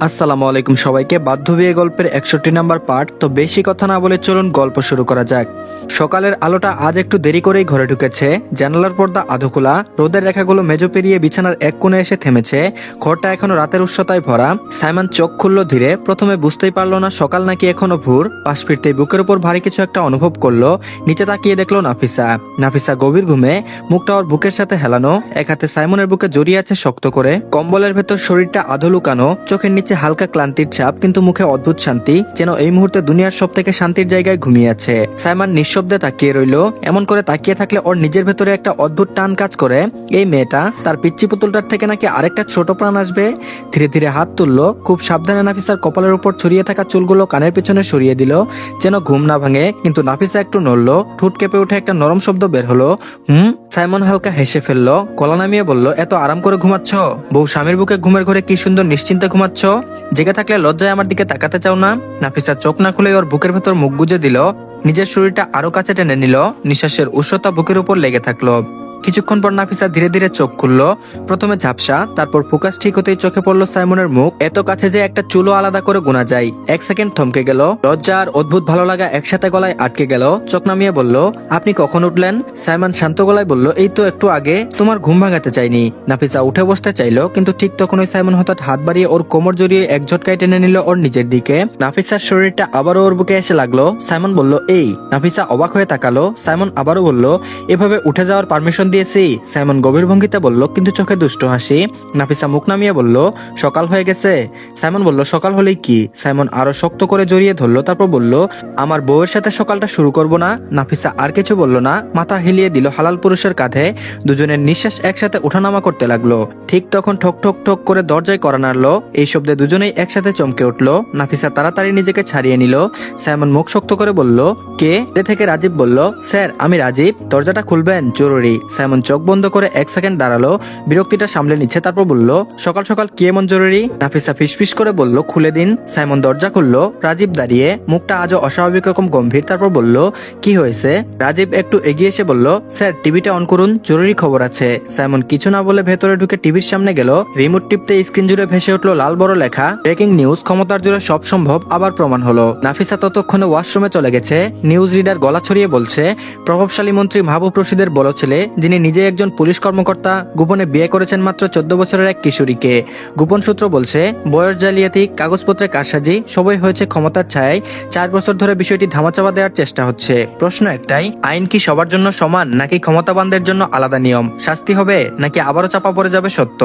আসসালামু আলাইকুম সবাইকে। বাধ্য বিয়ে গল্পের একষট্টি নাম্বার পার্ট। তো বেশি কথা না বলে চলুন গল্প শুরু করা যাক। সকালের আলোটা আজ একটু দেরি করেই ঘরে ঢুকেছে। জানালার পর্দা আধো খোলা রোদের রেখাগুলো মেজো পেরিয়ে বিছানার এক কোণে এসে থেমেছে। ঘরটা এখনও রাতের উষ্ণতায় ভরা। সাইমন চোখ খুলল ধীরে। প্রথমে বুঝতেই পারল না, সকাল নাকি এখনও ভোর। পাশ ফিরতেই বুকের উপর ভারী কিছু একটা অনুভব করল। নিচে তাকিয়ে দেখল নাফিসা। নাফিসা গভীর ঘুমে, মুখটা ওর বুকের সাথে হেলানো। এক হাতে সাইমনের বুকে জড়িয়ে আছে শক্ত করে। কম্বলের ভেতর শরীরটা আধো লুকানো। চোখের নিচে হালকা ক্লান্তির ছাপ কিন্তু মুখে অদ্ভুত শান্তি, যেন এই মুহূর্তে দুনিয়ার সব থেকে শান্তির জায়গায় ঘুমিয়ে আছে। সাইমান নিঃশব্দে তাকিয়ে রইল। এমন করে তাকিয়ে থাকলে ওর নিজের ভেতরে একটা অদ্ভুত টান কাজ করে। এই মেয়েটা, তার পিচ্চি পুতুলটার থেকে নাকি আরেকটা ছোট প্রাণ আসবে? ধীরে ধীরে হাত তুললো, খুব সাবধানে নাফিসার কপালের উপর ছড়িয়ে থাকা চুলগুলো কানের পেছনে সরিয়ে দিল, যেন ঘুম না ভাঙে, কিন্তু নাফিসা একটু নড়লো, ঠোঁট কেঁপে উঠে একটা নরম শব্দ বের হলো। হুম? সাইমন হালকা হেসে ফেলল। গলা নামিয়ে বলল, এত আরাম করে ঘুমাচ্ছ? বউ স্বামীর বুকে ঘুমের ঘরে কি সুন্দর নিশ্চিন্তে ঘুমাচ্ছ? জেগে থাকলে লজ্জায় আমার দিকে তাকাতে চাও না? নাফিসা চোখ না খুলে ওর বুকের ভেতর মুখ গুজে দিল। নিজের শরীরটা আরও কাছে টেনে নিল। নিঃশ্বাসের উষ্ণতা বুকের উপর লেগে থাকল। কিছুক্ষণ পর নাফিসা ধীরে ধীরে চোখ খুললো। প্রথমে ঝাপসা, তারপর ফোকাস ঠিক হতেই চোখে পড়ল সাইমনের মুখ। এত কাছে যে একটা চুলো আলাদা করে গোনা যায়। এক সেকেন্ড থমকে গেল। লজ্জা আর অদ্ভুত ভালো লাগা একসাথে গলায় আটকে গেল। চোখ নামিয়ে বলল, আপনি কখন উঠলেন? সাইমন শান্ত গলায় বলল, এই তো একটু আগে। তোমার ঘুম ভাঙাতে চাইনি। নাফিসা উঠে বসতে চাইলো, কিন্তু ঠিক তখনই সাইমন হঠাৎ হাত বাড়িয়ে ওর কোমর জড়িয়ে এক ঝটকায় টেনে নিল ওর নিজের দিকে। নাফিসার শরীরটা আবারও ওর বুকে এসে লাগল। সাইমন বলল, এই। নাফিসা অবাক হয়ে তাকালো। সাইমন আবারও বলল, এভাবে উঠে যাওয়ার পারমিশন দিয়েছি। সাইমন গভীর ভঙ্গিতে বলল, কিন্তু চোখে দুষ্ট হাসি। নাফিসা মুখ নামিয়ে বলল, সকাল হয়ে গেছে। সাইমন বলল, সকাল হলেই কি? সাইমন আরও শক্ত করে জড়িয়ে ধরলো, তারপর বলল, আমার বউয়ের সাথে সকালটা শুরু করব না। নাফিসা আর কিছু বলল না, মাথা হিলিয়ে দিল হালাল পুরুষের কাঁধে। দুজনের নিঃশ্বাস একসাথে ওঠানামা করতে লাগল। ঠিক তখন ঠক ঠক ঠক করে দরজায় করা নাড়লো। এই শব্দে দুজনেই একসাথে চমকে উঠল। নাফিসা তাড়াতাড়ি নিজেকে ছাড়িয়ে নিল। সাইমন মুখ শক্ত করে বলল, কে? এ থেকে রাজীব বলল, স্যার, আমি রাজীব। দরজাটা খুলবেন? জরুরি। সাইমন চোখ বন্ধ করে এক সেকেন্ড দাঁড়াল, বিরক্তিটা সামলে নিচ্ছে, তারপর বলল, সকাল সকাল কি এমন জরুরি? নাফিসা ফিসফিস করে বলল, খুলে দিন। সাইমন দরজা খুললো, রাজীব দাঁড়িয়ে, মুখটা আজও অস্বাভাবিক রকম গম্ভীর, তারপর বলল, কি হয়েছে? রাজীব একটু এগিয়ে এসে বলল, স্যার, টিভিটা অন করুন, জরুরি খবর আছে। সাইমন কিছু না বলে ভেতরে ঢুকে টিভির সামনে গেল, রিমোট টিপতে স্ক্রিন জুড়ে ভেসে উঠল লাল বড় লেখা, ব্রেকিং নিউজ, ক্ষমতার জুড়ে সব সম্ভব, আবার প্রমাণ হলো। নাফিসা ততক্ষণে ওয়াশরুমে চলে গেছে, নিউজ রিডার গলা ছড়িয়ে বলছে, প্রভাবশালী মন্ত্রী মাহবুব রশিদের বড় ছেলে যিনি নিজে একজন পুলিশ কর্মকর্তা, গোপনে বিয়ে করেছেন মাত্র চোদ্দ বছরের এক কিশোরীকে। গোপন সূত্র বলছে, বয়স জালিয়াতি, কাগজপত্রের কারসাজি, সবই হয়েছে ক্ষমতার ছায়। চার বছর ধরে বিষয়টি ধামাচাপা দেওয়ার চেষ্টা হচ্ছে। প্রশ্ন একটাই, আইন কি সবার জন্য সমান, নাকি ক্ষমতাবানদের জন্য আলাদা নিয়ম? শাস্তি হবে, নাকি আবারও চাপা পড়ে যাবে সত্য?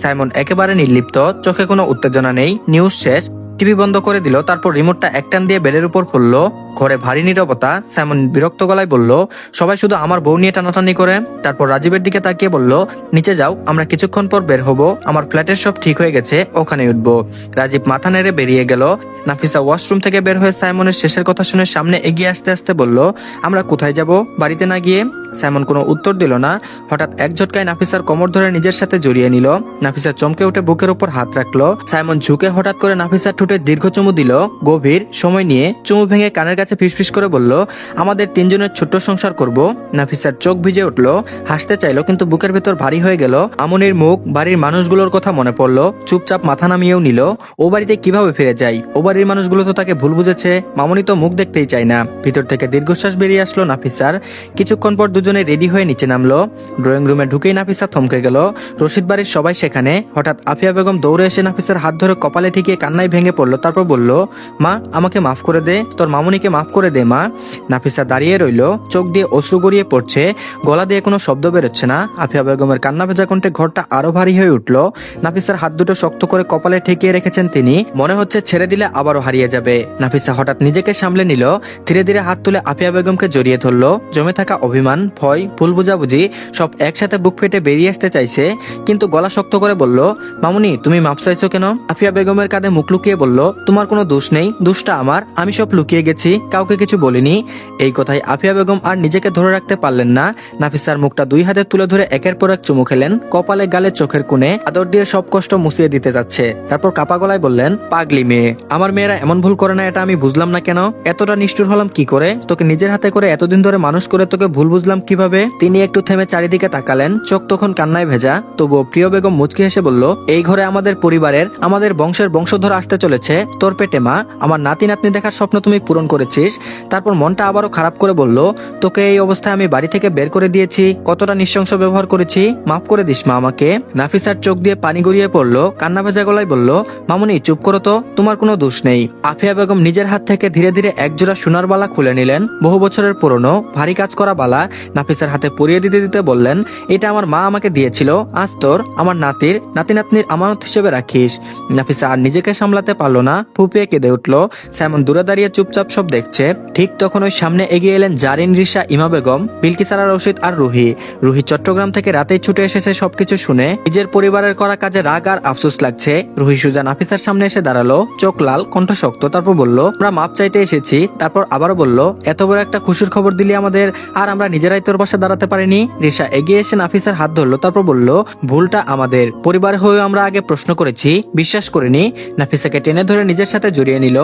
সাইমন একেবারে নির্লিপ্ত, চোখে কোনো উত্তেজনা নেই, নিউজ শেষ টিভি বন্ধ করে দিল, তারপর রিমোটটা একটান দিয়ে বেডের উপর পড়ল ঘরে ভারী নিরবতা সাইমন বিরক্ত গলায় বলল, সবাই শুধু আমার বউ নিয়ে টানাটানি করে। তারপর রাজীবের দিকে তাকিয়ে বলল, নিচে যাও, আমরা কিছুক্ষণ পর বের হব, আমার ফ্ল্যাটের সব ঠিক হয়ে গেছে ওখানে উঠবো। রাজীব মাথা নেড়ে বেরিয়ে গেল। নাফিসা ওয়াশরুম থেকে বের হয়ে সাইমনের শেষের কথা শুনে সামনে এগিয়ে আসতে আসতে বলল, আমরা কোথায় যাব, বাড়িতে না গিয়ে? সাইমন কোনো উত্তর দিল না। হঠাৎ এক ঝটকায় নাফিসার কোমর ধরে নিজের সাথে জড়িয়ে নিল। নাফিসা চমকে উঠে বুকের উপর হাত রাখল। সাইমন ঝুঁকে হঠাৎ করে নাফিসার ঠোঁটে দীর্ঘ চুমু দিল, গভীর সময় নিয়ে চুমু ভেঙে কানের কাছে ফিসফিস করে বলল, আমাদের তিনজনের ছোট্ট সংসার করব। নাফিসার চোখ ভিজে উঠল, হাসতে চাইলো, কিন্তু বুকের ভেতর ভারী হয়ে গেল। আমনির মুখ, বাড়ির মানুষগুলোর কথা মনে পড়ল, চুপচাপ মাথা নামিয়েও নিল, ও বাড়িতে কীভাবে ফিরে যায়? ও বাড়ির মানুষগুলো তো তাকে ভুল বুঝেছে, মামনি তো মুখ দেখতেই চায় না। ভিতর থেকে দীর্ঘশ্বাস বেরিয়ে আসলো নাফিসার। কিছুক্ষণ পর দুজনে রেডি হয়ে নিচে নামলো। ড্রয়িং রুমে ঢুকেই নাফিসা থমকে গেল। রশিদ বাড়ির সবাই সেখানে। হঠাৎ আফিয়া বেগম দৌড়ে এসে নাফিসার হাত ধরে কপালে ঠিকিয়ে কান্নায় ভেঙে পড়ল তারপর বলল, মা, আমাকে মাফ করে দে, তোর মামুনিকে মাফ করে দে, মা। নাফিসা দাঁড়িয়ে রইল, চোখ দিয়ে অশ্রু গড়িয়ে পড়ছে, গলা দিয়ে কোনো শব্দ বেরোচ্ছে না। আফিয়া বেগমের কান্না ভেজা কণ্ঠে ঘরটা আরও ভারী হয়ে উঠল। নাফিসার হাত দুটো শক্ত করে কপালে ঠেকিয়ে রেখেছেন তিনি। মনে হচ্ছে ছেড়ে দিলে আবারও হারিয়ে যাবে। নাফিসা হঠাৎ নিজেকে সামলে নিল, ধীরে ধীরে হাত তুলে আফিয়া বেগমকে জড়িয়ে ধরলো। জমে থাকা অভিমান, ভয়, ভুল বুঝাবুঝি সব একসাথে বুক ফেটে বেরিয়ে আসতে চাইছে, কিন্তু গলা শক্ত করে বলল, মামুনি, তুমি মাপ চাইছো কেন? আফিয়া বেগমের কাঁধে মুখ লুকিয়ে বলল বলল, তোমার কোনো দোষ নেই, দোষটা আমার, আমি সব লুকিয়ে গেছি, কাউকে কিছু বলিনি। এই কথাই আফিয়া বেগম আর নিজেকে ধরে রাখতে পারলেন না। নাফিসার মুখটা দুই হাতে তুলে ধরে একের পর এক চুমু খেলেন, কপালে, গালে, চোখের কোণে আদর দিয়ে সব কষ্ট মুছিয়ে দিতে যাচ্ছে। তারপর কাপা গলায় বললেন, পাগলি মেয়ে, আমার মেয়েরা এমন ভুল করে না, এটা আমি বুঝলাম না কেন? এতটা নিষ্ঠুর হলাম কি করে? তোকে নিজের হাতে করে এতদিন ধরে মানুষ করে তোকে ভুল বুঝলাম কীভাবে? তিনি একটু থেমে চারিদিকে তাকালেন, চোখ তখন কান্নায় ভেজা। তবুও প্রিয় বেগম মুচকি হেসে বলল, এই ঘরে আমাদের পরিবারের, আমাদের বংশের বংশধর আসতে চলেছে, তোর পেটে মা, আমার নাতি নাতনি দেখার স্বপ্ন তুমি পূরণ করেছিস। তারপর মনটা আবারও খারাপ করে বলল, তোকে এই অবস্থায় আমি বাড়ি থেকে বের করে দিয়েছি, কতটা নৃশংস ব্যবহার করেছি? মাফ করে দিস মা আমাকে। নাফিসার চোখ দিয়ে পানি গড়িয়ে পড়ল, কান্না ভেজা গলায় বলল, মামুনি, চুপ করো তো, তোমার কোনো দোষ নেই। আফিয়া বেগম নিজের হাত থেকে ধীরে ধীরে একজোড়া সোনার বালা খুলে নিলেন, বহু বছরের পুরনো, ভারী কাজ করা বালা। নাফিসার হাতে পরিয়ে দিতে দিতে বললেন, এটা আমার মা আমাকে দিয়েছিল, আজ তোর, আমার নাতির নাতি নাতনির আমানত হিসেবে রাখিস। নাফিসা আর নিজেকে সামলাতে পারল না। ফুপিয়ে কেঁদে উঠল। সাইমন দূরে দাঁড়িয়ে চুপচাপ সব দেখছে। ঠিক তখন ওই সামনে এগিয়ে এলেন জারিন রিসা ইমা বেগম, বিলকিসারা, রশিদ আর রুহি। রুহি চট্টগ্রাম থেকে রাতেই ছুটে এসেছে সবকিছু শুনে। নিজের পরিবারের করা কাজে রাগ আর আফসোস লাগছে। রুহি সুজা নাফিসার সামনে এসে দাঁড়াল। চোখ লাল, কণ্ঠ শক্ত, তারপর বলল, আমরা মাপ চাইতে এসেছি। তারপর আবারও বলল, এত বড় একটা খুশির খবর দিলি আমাদের, আর আমরা নিজেরাই তোর পাশে দাঁড়াতে পারিনি। রিসা এগিয়ে এসে নাফিসার হাত ধরলো, তারপর বলল, ভুলটা আমাদের। পরিবার হয়েও আমরা আগে প্রশ্ন করেছি, বিশ্বাস করিনি। নাফিসাকে টেনে ধরে নিজের সাথে জড়িয়ে নিল।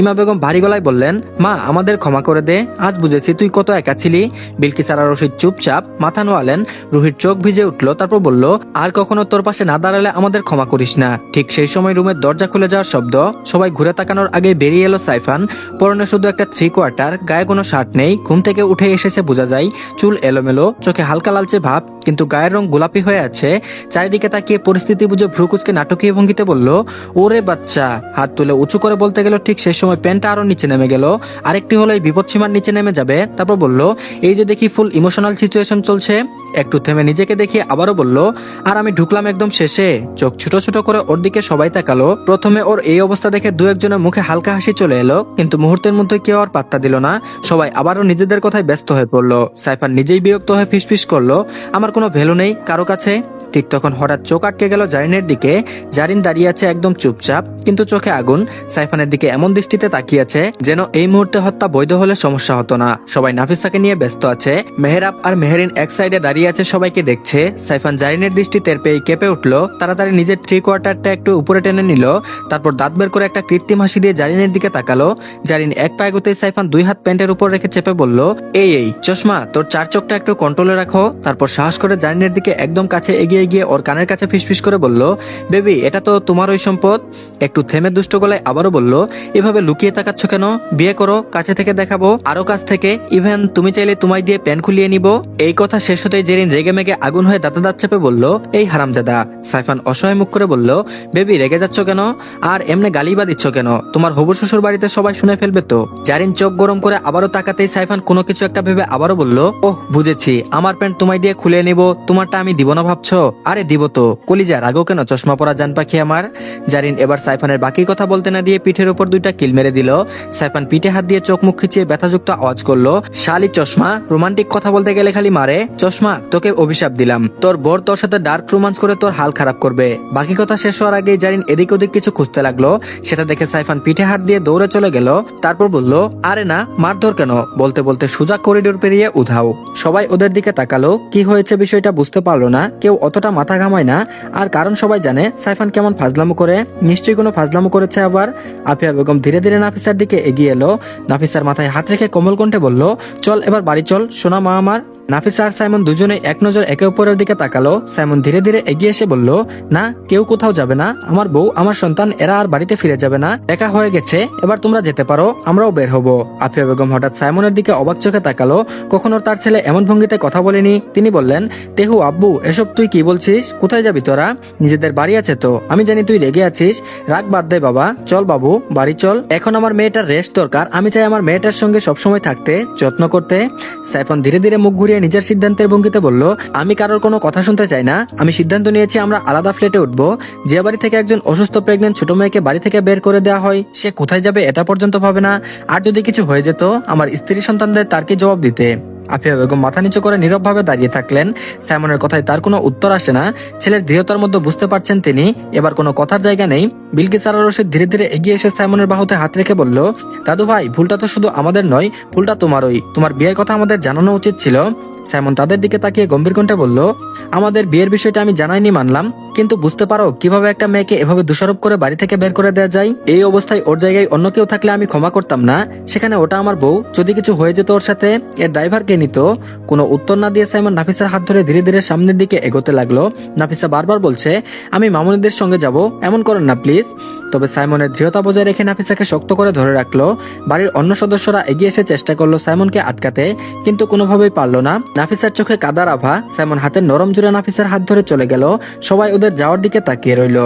ইমা বেগম ভারী গলায় বললেন, মা, আমাদের ক্ষমা করে দে। আজ বুঝেছি তুই কত একা ছিলি। বিলকিসারা রশিদ চুপচাপ মাথা নোয়ালেন। রুহির চোখ ভিজে উঠল, তারপর বলল, আর কখনো তোর পাশে না দাঁড়ালে আমাদের ক্ষমা করিস না। ঠিক সেই সময় রুমের দরজা খুলে যাওয়ার শব্দ, সবাই ঘুরে তাকানোর আগে বেরিয়ে এলো সাইফান। পরনে শুধু একটা থ্রি কোয়ার্টার গায়ে কোনো শার্ট নেই। ঘুম থেকে উঠে এসেছে বোঝা যায়, চুল এলোমেলো, চোখে হালকা লালচে ভাব, কিন্তু গায়ের রং গোলাপি হয়ে আছে। চারিদিকে তাকিয়ে পরিস্থিতি বুঝে ভ্রুকুচকে নাটকীয় ভঙ্গিতে বলল, ওরে বাচ্চা হাত তুলে উঁচু করে বলতে গেল, ঠিক সেই সময় প্যান্টটা আরও নিচে নেমে গেল। আরেকটি হলো, এই বিপদ সীমার নিচে নেমে যাবে। তারপর বলল, এই যে দেখি ফুল ইমোশনাল সিচুয়েশন চলছে। একটু থেমে নিজেকে দেখে আবারও বলল, আর আমি ঢুকলাম একদম শেষে। চোখ ছোট ছোট করে ওর দিকে সবাই তাকালো। প্রথমে ওর এই অবস্থা দেখে দু একজনের মুখে হালকা হাসি চলে এলো, কিন্তু মুহূর্তের মধ্যে কেউ আর পাত্তা দিল না। সবাই আবারও নিজেদের কথায় ব্যস্ত হয়ে পড়ল। সাইফার নিজেই বিরক্ত হয়ে ফিসফিস করল, আমার কোনো ভ্যালু নেই কারও কাছে। ঠিক তখন হঠাৎ চোখ আটকে গেল জারিনের দিকে। জারিন দাঁড়িয়ে আছে একদম চুপচাপ, কিন্তু চোখে আগুন। সাইফানের দিকে এমন দৃষ্টিতে তাকিয়েছে যেন এই মুহূর্তে হত্যা বৈধ হলে সমস্যা হতো না। সবাই নাফিসাকে নিয়ে ব্যস্ত আছে। মেহরাব আর মেহরিন এক সাইডে দাঁড়িয়ে আছে, সবাইকে দেখছে। সাইফান জারিনের দৃষ্টি তের পেয়ে কেঁপে উঠল। তাড়াতাড়ি নিজের থ্রি কোয়ার্টারটা একটু উপরে টেনে নিল। তারপর দাঁত বের করে একটা কৃত্রিম হাসি দিয়ে জারিনের দিকে তাকালো। জারিন এক পায়ে গুতে সাইফান দুই হাত প্যান্টের উপর রেখে চেপে বলল, এই এই, চশমা, তোর চার চোখটা একটু কন্ট্রোলে রাখো। তারপর সাহস করে জারিনের দিকে একদম কাছে এগিয়ে গিয়ে ওর কানের কাছে ফিসফিস করে বলল, বেবি, এটা তো তোমার ওই সম্পদ। একটু থেমে দুষ্ট গলায় আবারও বলল, এভাবে লুকিয়ে তাকাচ্ছ কেন? বিয়ে করো, কাছে থেকে দেখাবো আরও কাছ থেকে। ইভেন তুমি চাইলে তোমায় দিয়ে প্যান খুলিয়ে নিব। এই কথা শেষ হতেই জেরিন রেগে মেগে আগুন হয়ে দাঁতে দাঁত চেপে বলল, এই হারামজাদা। সাইফান অসহায় মুখ করে বলল, বেবি, রেগে যাচ্ছ কেন? আর এমনি গালি বা দিচ্ছ কেন? তোমার হবুর শ্বশুর বাড়িতে সবাই শুনে ফেলবে তো? জারিন চোখ গরম করে আবারও তাকাতেই সাইফান কোনো কিছু একটা ভেবে আবারও বলল, ওহ, বুঝেছি। আমার প্যান্ট তোমায় দিয়ে খুলে নিব, তোমারটা আমি দিব না, ভাবছ? আরে দিব তো, কলিজা রাগো কেন? চশমা পরা জান পাখি আমার। জারিন এবার সাইফানের বাকি কথা বলতে না দিয়ে পিঠের উপর দুইটা কিল মেরে দিল। সাইফান পিঠে হাত দিয়ে চোখ মুখ খিচিয়ে ব্যথাযুক্ত আওয়াজ করল, শালি চশমা, রোমান্টিক কথা বলতে গেলে খালি মারে। চশমা, তোকে অভিশাপ দিলাম। তোর বোর তোর সাথে ডার্ক রোমান্স করে তোর হাল খারাপ করবে। বাকি কথা শেষ হওয়ার আগেই জারিন এদিক ওদিক কিছু খুঁজতে লাগল। সেটা দেখে সাইফান পিঠে হাত দিয়ে দৌড়ে চলে গেল। তারপর বলল, আরে না, মারধর কেন? বলতে বলতে সোজা করিডোর পেরিয়ে উধাও। সবাই ওদের দিকে তাকালো। কি হয়েছে বিষয়টা বুঝতে পারল না। কেউ অতটা মাথা ঘামায় না? আর কারণ সবাই জানে, সাইফান কেমন ফাজলামো করে? নিশ্চয়ই কোনো ফাজলামো করেছে আবার? আফিয়া বেগম ধীরে ধীরে নাফিসার দিকে এগিয়ে এলো। নাফিসার মাথায় হাত রেখে কোমল কণ্ঠে বলল, চল এবার বাড়ি চল, সোনা মা আমার। নাফিসা আর সাইমন দুজনে এক নজর একে অপরের দিকে তাকালো। সাইমন ধীরে ধীরে এগিয়ে এসে বলল, না, কেউ কোথাও যাবে না। আমার বউ, আমার সন্তান, এরা আর বাড়িতে ফিরে যাবে না। একা হয়ে গেছে, এবার তোমরা যেতে পারো, আমরাও বের হব। আফিয়া বেগম হঠাৎ সাইমনের দিকে অবাক চোখে তাকালো। কখনো তার ছেলে এমন ভঙ্গিতে কথা বলেনি। তিনি বললেন, তেহু, আব্বু, এসব তুই কি বলছিস? কোথায় যাবি তোরা? নিজেদের বাড়ি আছে তো। আমি জানি তুই রেগে আছিস। রাগ বাদ দে বাবা। চল বাবু, বাড়ি চল। এখন আমার মেয়েটার রেস্ট দরকার। আমি চাই আমার মেয়েটার সঙ্গে সবসময় থাকতে, যত্ন করতে। সাইফন ধীরে ধীরে মুখ ঘুরিয়ে নিজের সিদ্ধান্তের ভঙ্গিতে বলল, আমি কারোর কোনো কথা শুনতে চাই না। আমি সিদ্ধান্ত নিয়েছি আমরা আলাদা ফ্ল্যাটে উঠব। যে বাড়ি থেকে একজন অসুস্থ প্রেগনেন্ট ছোট মেয়েকে বাড়ি থেকে বের করে দেওয়া হয়, সে কোথায় যাবে এটা পর্যন্ত ভাবে না। আর যদি কিছু হয়ে যেত, আমার স্ত্রী সন্তানদের তার কি জবাব দিতে? আফিয়া বেগম মাথা নিচু করে নীরবভাবে দাঁড়িয়ে থাকলেন। সাইমনের কথায় তার কোনো উত্তর আসে না। ছেলের দৃঢ়তার মধ্যে বুঝতে পারছেন তিনি, এবার কোনো কথার জায়গা নেই। বিলকিস আর রশিদ ধীরে ধীরে এগিয়ে এসে সাইমনের বাহুতে হাত রেখে বলল, দাদু ভাই, ভুলটা তো শুধু আমাদের নয়, ভুলটা তোমারই। তোমার বিয়ের কথা আমাদের জানানো উচিত ছিল। সাইমন তাদের দিকে তাকিয়ে গম্ভীর কণ্ঠে বলল, আমাদের বিয়ের বিষয়টা আমি জানাইনি মানলাম, কিন্তু বুঝতে পারো কীভাবে একটা মেয়েকে এভাবে দোষারোপ করে বাড়ি থেকে বের করে দেওয়া যায়? এই অবস্থায় ওর জায়গায় অন্য কেউ থাকলে আমি ক্ষমা করতাম না। সেখানে ওটা আমার বউ। যদি কিছু হয়ে যেত ওর সাথে, এর ড্রাইভার কে নিত। কোনো উত্তর না দিয়ে সাইমন নাফিসার হাত ধরে ধীরে ধীরে সামনের দিকে এগোতে লাগল। নাফিসা বারবার বলছে, আমি মামুনিদের সঙ্গে যাব, এমন করেন না, প্লিজ। তবে সাইমনের দৃঢ়তা বজায় রেখে নাফিসাকে শক্ত করে ধরে রাখল। বাড়ির অন্য সদস্যরা এগিয়ে এসে চেষ্টা করল সাইমনকে আটকাতে, কিন্তু কোনোভাবেই পারল না। নাফিসার চোখে কাদার আভা, সাইমন হাতের নরম জুড়ে নাফিসার হাত ধরে চলে গেল। সবাই ওদের যাওয়ার দিকে তাকিয়ে রইল।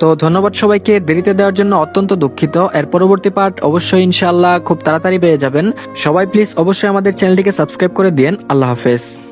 তো ধন্যবাদ সবাইকে। দেরিতে দেওয়ার জন্য অত্যন্ত দুঃখিত। এর পরবর্তী পার্ট অবশ্যই ইনশাআল্লাহ খুব তাড়াতাড়ি পেয়ে যাবেন। সবাই প্লিজ অবশ্যই আমাদের চ্যানেলটিকে সাবস্ক্রাইব করে দিন আল্লাহ হাফেজ।